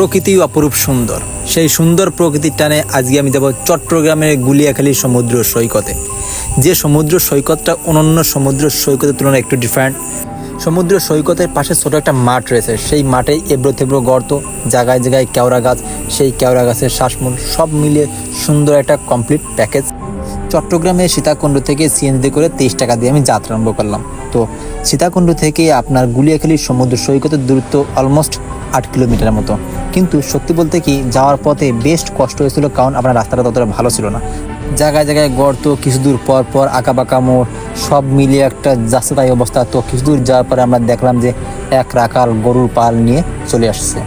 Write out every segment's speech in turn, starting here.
প্রকৃতি অপরূপ সুন্দর। সেই সুন্দর প্রকৃতির টানে আজকে আমি যাব চট্টগ্রামের গুলিয়াখালী সমুদ্র সৈকতে। যে সমুদ্র সৈকতটা অনন্য সমুদ্র সৈকতের তুলনায় একটু ডিফারেন্ট সমুদ্র সৈকতের পাশে ছোট একটা মাঠ রয়েছে। সেই মাঠে এবড়ো থেবড়ো গর্ত, জায়গায় জায়গায় কেওড়া গাছ, সেই কেওড়া গাছের শ্বাসমূল, সব মিলিয়ে সুন্দর একটা কমপ্লিট প্যাকেজ চট্টগ্রামে সীতাকুণ্ড থেকে সিএনজি করে তেইশ টাকা দিয়ে আমি যাত্রা আরম্ভ করলাম। তো সীতাকুণ্ড থেকে আপনার গুলিয়াখালী সমুদ্র সৈকতের দূরত্ব অলমোস্ট আট কিলোমিটারের মতো। কিন্তু সত্যি বলতে কি, যাওয়ার পথে বেস্ট কষ্ট হয়েছিল কারণ আপনার রাস্তাটা ততটা ভালো ছিল না। জায়গায় জায়গায় গর্ত, কিছু দূর পর পর আঁকা বাঁকা মোড় সব মিলিয়ে একটা যাচ্ছে অবস্থা। তো কিছু দূর যাওয়ার পরে আমরা দেখলাম যে এক রাখাল গরুর পাল নিয়ে চলে আসছে।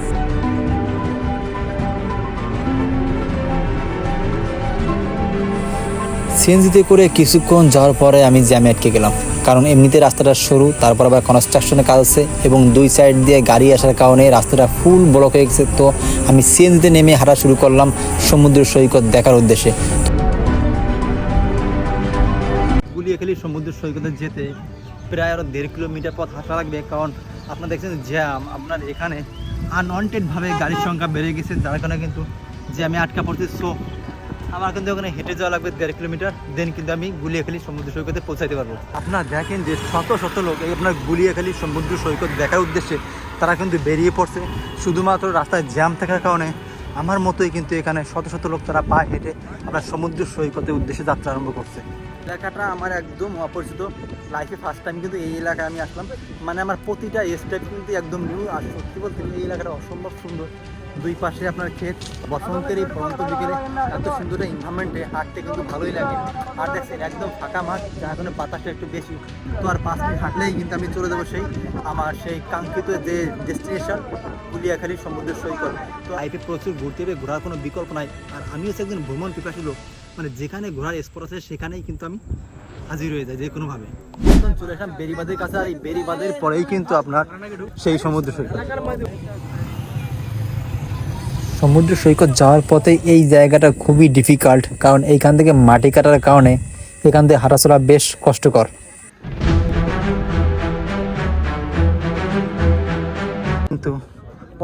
সিএনজিতে করে কিছুক্ষণ যাওয়ার পরে আমি জ্যামে আটকে গেলাম। কারণ এমনিতে রাস্তাটা সরু, তারপর আবার কনস্ট্রাকশনের কাজ আছে এবং দুই সাইড দিয়ে গাড়ি আসার কারণে রাস্তাটা ফুল ব্লক হয়ে গেছে। তো আমি সিএনজিতে নেমে হাঁটা শুরু করলাম সমুদ্র সৈকত দেখার উদ্দেশ্যে। গুলিয়াখালী সমুদ্র সৈকতে যেতে প্রায় আরও দেড় কিলোমিটার পথ হাঁটা লাগবে, কারণ আপনার দেখছেন জ্যাম। আপনার এখানে আনওয়ান্টেডভাবে গাড়ির সংখ্যা বেড়ে গেছে, যার কারণে কিন্তু জ্যামে আটকা পড়ছে। সো আমার কিন্তু ওখানে হেঁটে যাওয়া লাগবে দেড় কিলোমিটার। দেন কিন্তু আমি গুলিয়াখালী সমুদ্র সৈকতে পৌঁছাতে পারব। আপনারা দেখেন যে শত শত লোক, এই আপনার গুলিয়াখালী সমুদ্র সৈকত দেখার উদ্দেশ্যে তারা কিন্তু বেরিয়ে পড়ছে। শুধুমাত্র রাস্তায় জ্যাম থাকার কারণে আমার মতোই কিন্তু এখানে শত শত লোক তারা পায়ে হেঁটে আপনার সমুদ্র সৈকতের উদ্দেশ্যে যাত্রা আরম্ভ করছে। এলাকাটা আমার একদম অপরিচিত। লাইফে ফার্স্ট টাইম কিন্তু এই এলাকায় আমি আসলাম। মানে আমার প্রতিটা স্টেপ কিন্তু একদম নিউ আর সত্যি বলতে এই এলাকাটা অসম্ভব সুন্দর। দুই পাশে আপনার ক্ষেত, বসন্তের এই ফ্রন্ত বিকেলে এত সুন্দর এনভারনমেন্টে হাঁটতে কিন্তু ভালোই লাগে। আর দেখছেন একদম ফাঁকা মাঠ, যার কারণে বাতাসটা একটু বেশি। তো আর পাঁচ মিনিট হাঁটলেই কিন্তু আমি চলে যাব সেই, আমার সেই কাঙ্ক্ষিত যে ডেস্টিনেশন কুলিয়াখালী সমুদ্র সৈকত। তো লাইফে প্রচুর ঘুরতে হবে, ঘোরার কোনো বিকল্প নাই। আর আমি হচ্ছে একজন ভ্রমণ পিপাসী লোক। মানে যেখানে ঘোরার স্পট আছে, সেখানেই কিন্তু আমি হাজির হয়ে যায় যে কোনোভাবে চলে আসলাম বেরিবাদের কাছে, আর এই বেরিবাদের পরেই কিন্তু আপনার সেই সমুদ্র সৈকত। সমুদ্র সৈকত যাওয়ার পথে এই জায়গাটা খুবই ডিফিকাল্ট কারণ এইখান থেকে মাটি কাটার কারণে এখান থেকে হাঁটাচলা বেশ কষ্টকর। কিন্তু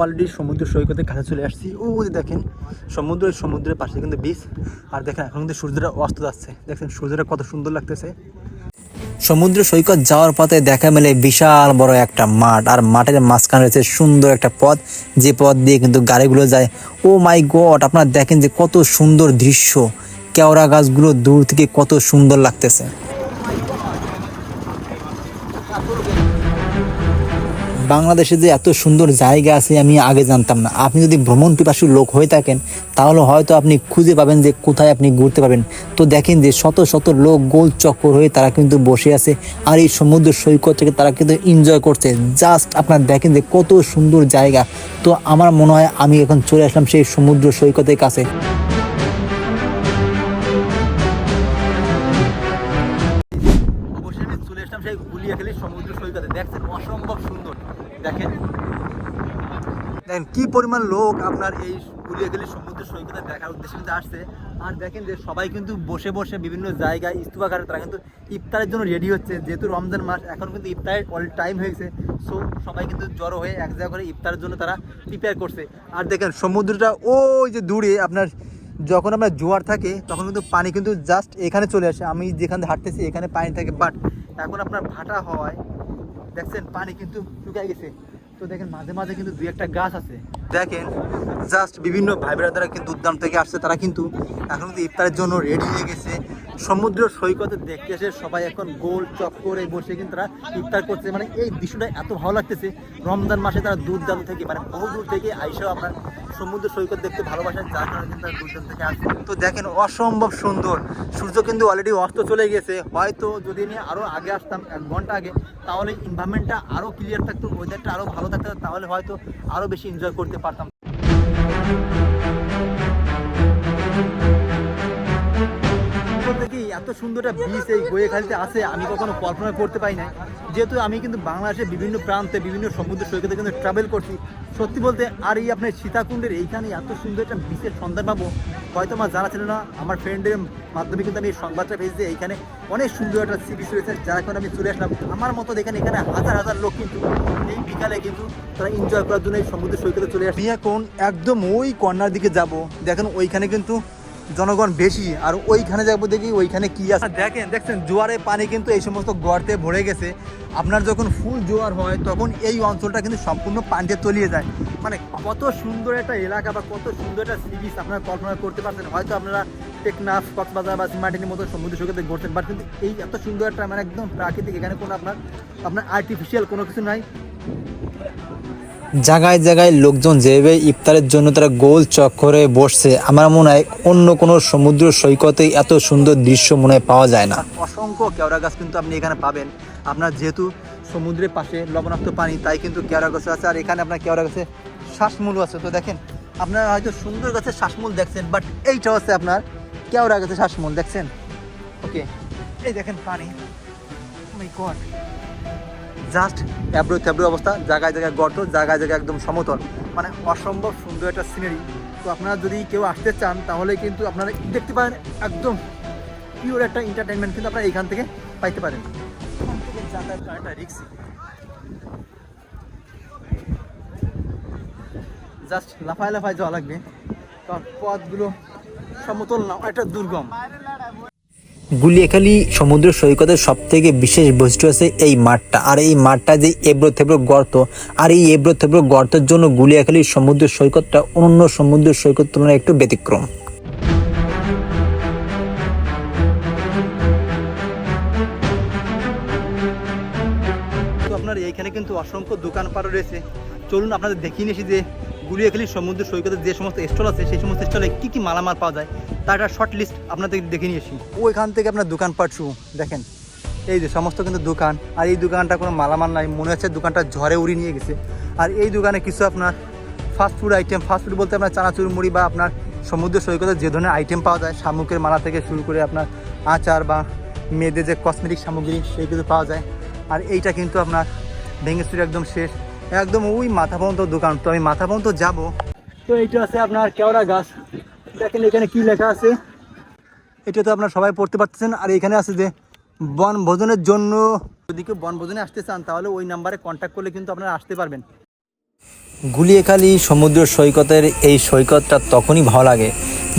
অলরেডি সমুদ্র সৈকতের কাছে চলে আসছি। ও যে দেখেন, সমুদ্র, সমুদ্রের পাশে কিন্তু বিচ আর দেখেন এখন কিন্তু সূর্যটা অস্ত যাচ্ছে। দেখেন সূর্যটা কত সুন্দর লাগতেছে। সমুদ্র সৈকত যাওয়ার পথে দেখা মেলে বিশাল বড় একটা মাঠ। আর মাঠের মাঝখানে রয়েছে সুন্দর একটা পথ। যে পথ দিয়ে কিন্তু গাড়িগুলো যায়। ও মাই গড, আপনারা দেখেন যে কত সুন্দর দৃশ্য। কেওড়া গাছগুলো দূর থেকে কত সুন্দর লাগতেছে। বাংলাদেশে যে এত সুন্দর জায়গা আছে আমি আগে জানতাম না। আপনি যদি ভ্রমণ পিপাসু লোক হয়ে থাকেন, তাহলে হয়তো আপনি খুঁজে পাবেন যে কোথায় আপনি ঘুরতে পারবেন। তো দেখেন যে শত শত লোক গোল চক্কর হয়ে তারা কিন্তু বসে আছে, আর এই সমুদ্র সৈকত থেকে তারা কিন্তু এনজয় করছে। জাস্ট আপনার দেখেন যে কত সুন্দর জায়গা। তো আমার মনে হয় আমি এখন চলে আসলাম সেই সমুদ্র সৈকতের কাছে। দেখেন। দেখেন, কি পরিমাণ লোক আপনার এই গুলিয়াখালী সমুদ্র সৈকতে দেখার উদ্দেশ্যে কিন্তু আসছে। আর দেখেন যে সবাই কিন্তু বসে বসে বিভিন্ন জায়গায় ইস্তুবাঘাটে তারা কিন্তু ইফতারের জন্য রেডি হচ্ছে। যেহেতু রমজান মাস, এখন কিন্তু ইফতারের অল টাইম হয়েছে। সো সবাই কিন্তু জড়ো হয়ে এক জায়গা করে ইফতারের জন্য তারা প্রিপেয়ার করছে। আর দেখেন, সমুদ্রটা ওই যে দূরে আপনার যখন আমরা জোয়ার থাকে, তখন কিন্তু পানি কিন্তু জাস্ট এখানে চলে আসে। আমি যেখানে হাঁটতেছি, এখানে পানি থাকে। বাট এখন আপনার ভাটা হওয়ায় দেখছেন পানি কিন্তু শুকাই গেছে। তো দেখেন মাঝে মাঝে কিন্তু দুই একটা গাছ আছে। দেখেন জাস্ট বিভিন্ন ভাই বোনেরা কিন্তু উদ্যান থেকে আসছে, তারা কিন্তু এখন কিন্তু ইফতারের জন্য রেডি হয়ে গেছে। সমুদ্র সৈকতে দেখতে এসে সবাই এখন গোল চক্করে বসে কিন্তু তারা ইফতার করছে। মানে এই দৃশ্যটা এত ভালো লাগতেছে, রমজান মাসে তারা দূর থেকে মানে বহু দূর থেকে আইসাও আপনার সমুদ্র সৈকত দেখতে ভালোবাসেন, যার কারণে কিন্তু তারা দূর থেকে আসছে। তো দেখেন, অসম্ভব সুন্দর। সূর্য কিন্তু অলরেডি অস্ত চলে গেছে। হয়তো যদি আমি আরও আগে আসতাম এক ঘণ্টা আগে, তাহলে এনভায়রনমেন্টটা আরও ক্লিয়ার থাকতো ওয়েদারটা আরও ভালো থাকতো তাহলে হয়তো আরও বেশি এনজয় করতে পারতাম। দেখি এত সুন্দর একটা বিচ এই বইয়ে খালিতে আছে, আমি কখনো কল্পনা করতে পারি না যেহেতু আমি কিন্তু বাংলাদেশের বিভিন্ন প্রান্তে, বিভিন্ন সমুদ্র সৈকতে কিন্তু ট্রাভেল করছি, সত্যি বলতে আর এই আপনার সীতাকুণ্ডের এইখানে এত সুন্দর একটা বিশেষ সন্ধান পাবো, হয়তো আমার জানা ছিল না, আমার ফ্রেন্ডের মাধ্যমে কিন্তু আমি এই সংবাদটা পেয়েছি এইখানে অনেক সুন্দর একটা সি রয়েছে, যার কারণে আমি চলে আসলাম। আমার মতো দেখেন এখানে হাজার হাজার লোক কিন্তু এই বিকালে কিন্তু তারা এনজয় করার জন্য এই সমুদ্র সৈকতে চলে আসে। এখন একদম ওই কর্নার দিকে যাব। দেখেন ওইখানে কিন্তু জনগণ বেশি, আর ওইখানে যাব দেখি ওইখানে কি আছে। দেখেন, দেখছেন জোয়ারে পানি কিন্তু এই সমস্ত গর্তে ভরে গেছে। আপনার যখন ফুল জোয়ার হয়, তখন এই অঞ্চলটা কিন্তু সম্পূর্ণ পানিতে তলিয়ে যায়। মানে কত সুন্দর একটা এলাকা বা কত সুন্দর একটা সিরিজ আপনারা কল্পনা করতে পারছেন। হয়তো আপনারা টেকনাফ, কক্সবাজার বা সিমাটিনের মতো সমুদ্র সৈকতে ঘুরছেন বাট কিন্তু এই এত সুন্দর একটা মানে একদম প্রাকৃতিক, এখানে কোনো আপনার আপনার আর্টিফিশিয়াল কোনো কিছু নাই। জায়গায় জায়গায় লোকজন যেভাবে ইফতারের জন্য তারা গোল চক্করে বসছে, আমার মনে হয় অন্য কোনো সমুদ্র সৈকতে এত সুন্দর দৃশ্য মনে পাওয়া যায় না। অসংখ্য কেওড়া গাছ কিন্তু আপনি এখানে পাবেন। আপনার যেহেতু সমুদ্রের পাশে লবণাক্ত পানি, তাই কিন্তু কেওড়া গাছ আছে। আর এখানে আপনার কেওড়া গাছে শ্বাসমূল আছে। তো দেখেন, আপনারা হয়তো সুন্দর গাছের শ্বাসমূল দেখছেন বাট এইটা হচ্ছে আপনার কেওড়া গাছের শ্বাসমূল, দেখছেন? ওকে এই দেখেন পানি। গড জাস্ট অ্যাব্রো থ্যাব্রো অবস্থা, জায়গায় জায়গায় গর্ত, জায়গায় জায়গায় একদম সমতল। মানে অসম্ভব সুন্দর একটা সিনারি তো আপনারা যদি কেউ আসতে চান, তাহলে কিন্তু আপনারা দেখতে পারেন একদম পিওর একটা এন্টারটেনমেন্ট কিন্তু আপনারা এইখান থেকে পাইতে পারেন। জাস্ট লাফায় লাফায় যাওয়া লাগবে। কারণ পথগুলো সমতল না একটা দুর্গম। গুলিয়াখালী সমুদ্র সৈকতের সব থেকে বিশেষ বৈশিষ্ট্য আছে এই মাঠটা। আর এই মাঠটা যে এবড়ো থেবড়ো গর্ত, আর এই এবড়ো থেবড়ো গর্তের জন্য গুলিয়াখালী সমুদ্র সৈকতটা অন্য সমুদ্র সৈকত তুলনায় একটু ব্যতিক্রম। আপনার এইখানে কিন্তু অসংখ্য দোকানপাট রয়েছে। চলুন আপনাদের দেখিয়ে নিয়েছি যে গুলিয়াখালী সমুদ্র সৈকতের যে সমস্ত স্টল আছে, সেই সমস্ত স্টলে কী কী মালামাল পাওয়া যায়, তার একটা শর্ট লিস্ট আপনাদের দেখে নিয়ে নিয়েছি ওইখান থেকে আপনার দোকানপাট শুরু, দেখেন। এই যে সমস্ত কিন্তু দোকান, আর এই দোকানটা কোনো মালামাল নাই, মনে হচ্ছে দোকানটা ঝড়ে উড়িয়ে নিয়ে গেছে। আর এই দোকানে কিছু আপনার ফাস্টফুড আইটেম ফাস্টফুড বলতে আপনার চানাচুর মুড়ি বা আপনার সমুদ্র সৈকতে যে ধরনের আইটেম পাওয়া যায়, শামুকের মালা থেকে শুরু করে আপনার আচার বা মেয়েদের যে কসমেটিক সামগ্রী সেইগুলো পাওয়া যায়। আর এইটা কিন্তু আপনার ভেঙেচুরি একদম শেষ। একদম ওই মাথা পর্যন্ত দোকান। তো আমি মাথা পর্যন্ত যাব। তো এইটা আছে আপনার কেওড়া গাছ। দেখেন এখানে কি লেখা আছে? এটা তো আপনার সবাই পড়তে পারতেছেন। আর এখানে আছে যে বনভোজনের জন্য যদি কেউ বনভোজনে আসতে চান, তাহলে ওই নাম্বারে কন্ট্যাক্ট করলে কিন্তু আপনারা আসতে পারবেন। গুলিয়েখালি সমুদ্র সৈকতের এই সৈকতটা তখনই ভালো লাগে,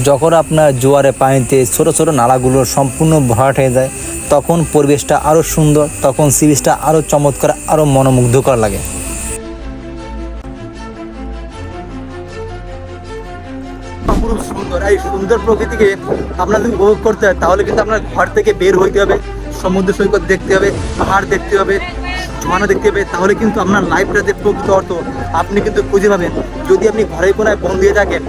যখন আপনার জোয়ারে পানিতে ছোট ছোট নালাগুলো সম্পূর্ণ ভরাট হয়ে যায়, তখন পরিবেশটা আরও সুন্দর, তখন সিরিজটা আরও চমৎকার আরও মনোমুগ্ধকর লাগে। সুন্দর প্রকৃতিকে আপনাদের উপভোগ করতে হয়, তাহলে কিন্তু আপনার ঘর থেকে বের হইতে হবে, সমুদ্র সৈকত দেখতে হবে, পাহাড় দেখতে হবে ঝর্ণা দেখতে হবে, তাহলে কিন্তু আপনার লাইফটা যে প্রকৃত অর্থ, আপনি কিন্তু খুঁজে পাবেন। যদি আপনি ঘরে কোনায় বন্দি হয়ে থাকেন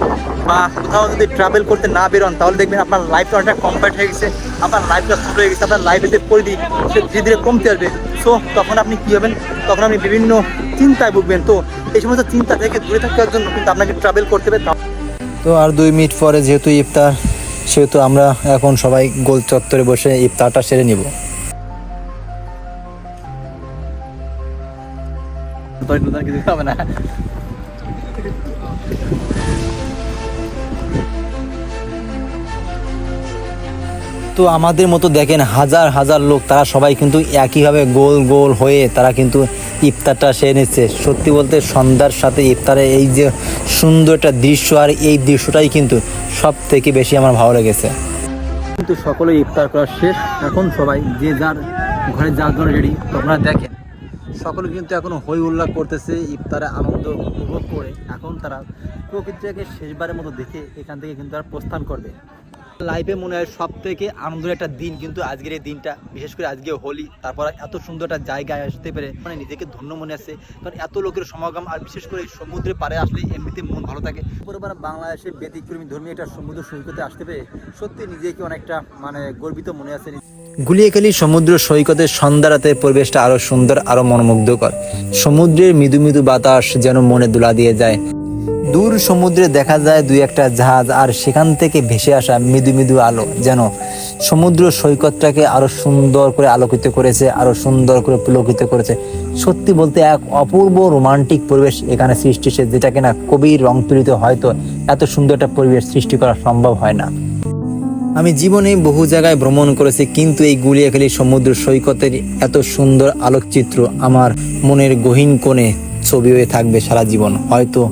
বা কোথাও যদি ট্রাভেল করতে না বেরোন, তাহলে দেখবেন আপনার লাইফটা অনেকটা কমপ্লিট হয়ে গেছে, আপনার লাইফটা ছোট হয়ে গেছে, আপনার লাইফে যে পরিধি, সে ধীরে ধীরে কমতে আসবে। সো তখন আপনি কী হবেন? তখন আপনি বিভিন্ন চিন্তায় ভুগবেন। তো এই সমস্ত চিন্তা থেকে দূরে থাকার জন্য কিন্তু আপনাকে ট্রাভেল করতে হবে। তো আর দুই মিনিট পরে যেহেতু ইফতার, সেহেতু আমরা এখন সবাই গোল চত্বরে বসে ইফতারটা সেরে নিব। না তো আমাদের মতো দেখেন হাজার হাজার লোক, তারা সবাই কিন্তু একইভাবে গোল গোল হয়ে তারা কিন্তু ইফতারটা সেরে নিচ্ছে। সত্যি বলতে সন্ধ্যার সাথে ইফতারে এই যে সুন্দর একটা দৃশ্য আর এই দৃশ্যটাই কিন্তু সব থেকে বেশি আমার ভালো লেগেছে। কিন্তু সকলে ইফতার করা শেষ। এখন সবাই যে যার ঘরে যার জন্য রেডি তো আপনারা দেখেন সকলে কিন্তু এখন হই উল্লাস করতেছে ইফতারে আনন্দ উপভোগ করে। এখন তারা প্রকৃতিটাকে শেষবারের মতো দেখে এখান থেকে কিন্তু তারা প্রস্থান করবে। লাইফে মনে হয় সব থেকে আনন্দের একটা দিন কিন্তু আজকের এই দিনটা। বিশেষ করে আজকে হোলি, তারপর এত সুন্দর একটা জায়গায় আসতে পেরে মানে নিজেকে ধন্য মনে আছে। কারণ এত লোকের সমাগম, আর বিশেষ করে এই সমুদ্রের পাড়ে আসলে এমনিতে মন ভালো থাকে। পরিবার বাংলাদেশে ব্যতিক্রমী ধর্মী একটা সমুদ্র সৈকতে আসতে পেরে সত্যি নিজেকে অনেকটা মানে গর্বিত মনে আছে। গুলিয়াখালী সমুদ্র সৈকতের সন্ধ্যা রাতের পরিবেশটা আরও সুন্দর, আরও মনোমুগ্ধকর। সমুদ্রের মৃদু মৃদু বাতাস যেন মনে দোলা দিয়ে যায়। দূর সমুদ্রে দেখা যায় দুই একটা জাহাজ আর সেখান থেকে ভেসে আসা মৃদু মৃদু আলো, যেন সমুদ্র সৈকতটাকে আরও সুন্দর করে আলোকিত করেছে, আরও সুন্দর করে পুলকিত করেছে। সত্যি বলতে এক অপূর্ব রোমান্টিক পরিবেশ এখানে সৃষ্টি হয়েছে, যেটা কিনা কবির রং তুলিতে হয়তো এত সুন্দর একটা পরিবেশ সৃষ্টি করা সম্ভব হয় না। আমি জীবনে বহু জায়গায় ভ্রমণ করেছি, কিন্তু এই গুলিয়াখালী সমুদ্র সৈকতের এত সুন্দর আলোকচিত্র আমার মনের গহীন কোণে ছবি হয়ে থাকবে সারা জীবন। হয়তো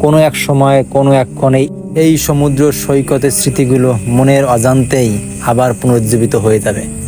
কোনো এক সময়, কোনো এক ক্ষণে এই সমুদ্র সৈকতের স্মৃতিগুলো মনের অজান্তেই আবার পুনরুজ্জীবিত হয়ে যাবে।